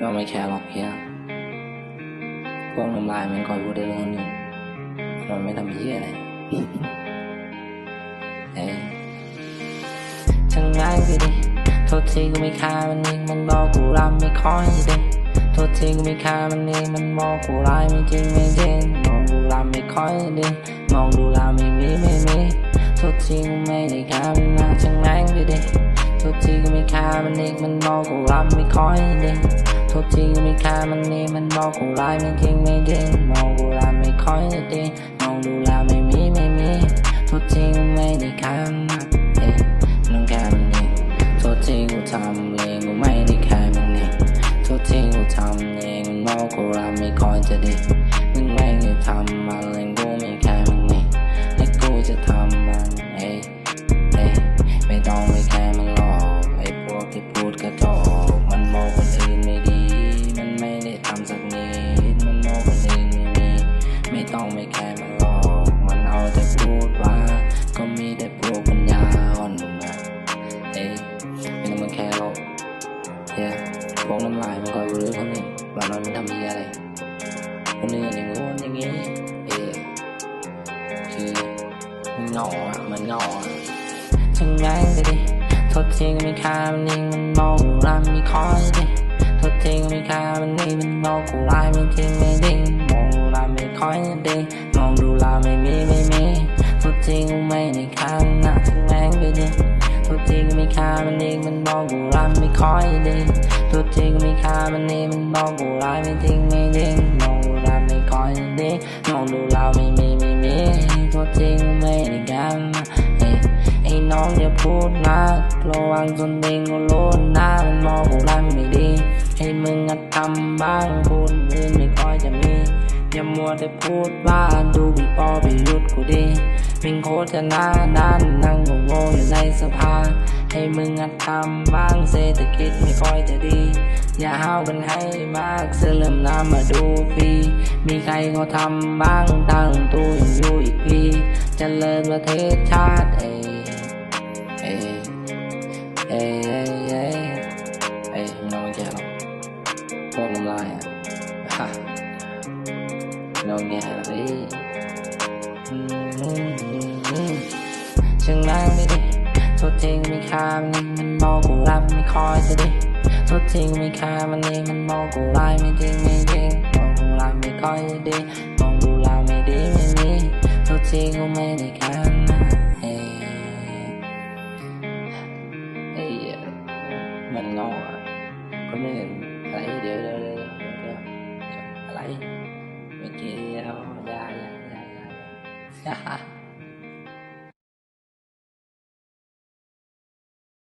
เราไม่แคร์หรอกเพียพวกน้ำลายมันคอยพูดได้เรื่องหนึ่งเราไม่ทำเหี้ยอะไรเอ้ยช่างง่ายสิดิโทษทีกูไม่ค่ามันเองมันบอกกูรำไม่ค่อยดิโทษทีกูไม่ค่ามันเองมันบอกกูร้ายไม่จริงไม่จริงมองดูรำไม่ค่อยดิมองดูรำไม่มีไม่มีโทษทีกูไม่ได้ค่ามันนะช่างง่ายสิดิ ค่มันเองมันบอกกูรำไม่ค่อยดิโทษทีไม่ค่ามันเองมันบอกกูร้ายไม่จริงไม่จริงมองกูรำไม่ค่อยดิมองดูรำไม่มีไม่มีโทษทีไม่ได้คำนักเอ้ยน้องแค่มันเองโทษทีกูทำเองกูไม่ได้แค่มึงเองโทษทีกูทำเองมันบอกกูรำไม่ค่อยจะดี มันไม่ทำเฮียอะไรคนอื่นอย่างงู้นอย่างงี้เอ้ยคือมันเงาอะมันเงาอะช่างแม่งเลยดิโทษทีก็ไม่ค่ามันนี่มันบอกกูรำไม่คอยดิโทษทีก็ไม่ค่ามันนี่มันบอกกูร้ายไม่จริงไม่จริงมองดูรำไม่คอยดิมองดูรำไม่มีไม่มีโทษทีกูไม่ได้ค่าามันนี่มันบอกกูรำไม่คอยดิโทษทีก็ไม่ค่ามันนี่มันบอกกูร้ายไม่จริงไม่จริงมองดูรำไม่คอยดิมองดูเรำไม่มีไม่มีโทษทีกูไม่ได้ค่ามันไอ้น้องอย่าพูดนะระวังจนเองก็โลนหน้ามันมองกูรันไม่ดีให้มึงอะทำบ้างพูดอื่นไม่ค่อยจะมีอย่ามัวแต่พูดว่าดูพี่ปอไปยุดกูดีมิงโคตรจะหน้าด้านนั่งงงอยู่ในสภา ให้มึงอะทำบ้างเศรษฐกิจไม่ค่อยจะดี อย่าห้าวกันให้มากเสื้อเหลือมน้ำมาดูฟรีมีใครเขาทำบ้างตั้งตู้ยังอยู่อีกพีจเจริญประเทศชาติเอ้ยเอ้ยเอเอเอเอ้ยไม่ต้องแก่หรอพวกน้ำลายอะน้องแก่หรอกดิอืมอืมอืมอืมช่างนั่งไม่ดิ โทษทีไม่ค่ามันนี่มันบอกกูรับไม่คอยจะดิโทษทีไม่ค่ามันนี่มันบอกกูร้ายไม่จริงไม่จริงมองกูรับไม่คอยจะดีมองดูแลไม่ดีไม่มีโทษทีกูไม่ได้ค่นะเอ้ยไอ้มันงออะคนอื่นอะไรเดี๋ยวเดี๋ยวเดี๋ยวเดี๋ยวเดี๋ยวอะไรไม่เกี่ยวได้ได้ได้ได้